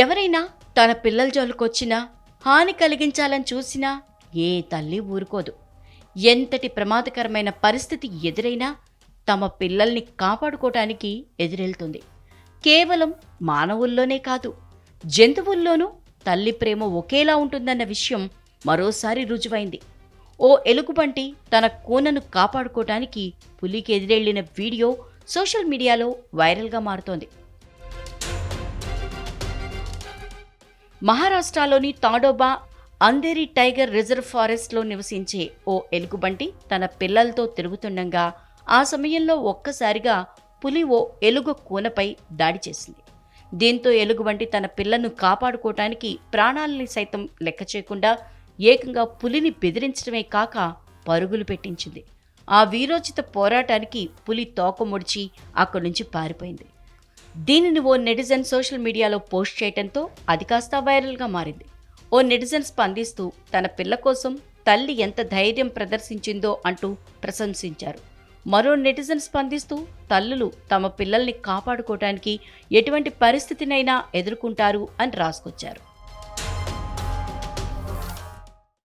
ఎవరైనా తన పిల్లల జోలుకొచ్చినా హాని కలిగించాలని చూసినా ఏ తల్లి ఊరుకోదు. ఎంతటి ప్రమాదకరమైన పరిస్థితి ఎదురైనా తమ పిల్లల్ని కాపాడుకోవటానికి ఎదురెళ్తుంది. కేవలం మానవుల్లోనే కాదు జంతువుల్లోనూ తల్లి ప్రేమ ఒకేలా ఉంటుందన్న విషయం మరోసారి రుజువైంది. ఓ ఎలుగుబంటి తన కూనను కాపాడుకోవటానికి పులికి ఎదురెళ్ళిన వీడియో సోషల్ మీడియాలో వైరల్గా మారుతోంది. మహారాష్ట్రలోని తాడోబా అంధేరి టైగర్ రిజర్వ్ ఫారెస్ట్లో నివసించే ఓ ఎలుగుబంటి తన పిల్లలతో తిరుగుతుండగా ఆ సమయంలో ఒక్కసారిగా పులి ఓ ఎలుగు కూనపై దాడి చేసింది. దీంతో ఎలుగుబంటి తన పిల్లను కాపాడుకోవటానికి ప్రాణాలని సైతం లెక్క చేయకుండా ఏకంగా పులిని బెదిరించడమే కాక పరుగులు పెట్టించింది. ఆ వీరోచిత పోరాటానికి పులి తోక ముడిచి అక్కడి నుంచి పారిపోయింది. దీనిని ఓ నెటిజన్ సోషల్ మీడియాలో పోస్ట్ చేయడంతో అది కాస్త వైరల్గా మారింది. ఓ నెటిజన్ స్పందిస్తూ తన పిల్ల కోసం తల్లి ఎంత ధైర్యం ప్రదర్శించిందో అంటూ ప్రశంసించారు. మరో నెటిజన్ స్పందిస్తూ తల్లులు తమ పిల్లల్ని కాపాడుకోవటానికి ఎటువంటి పరిస్థితినైనా ఎదుర్కొంటారు అని రాసుకొచ్చారు.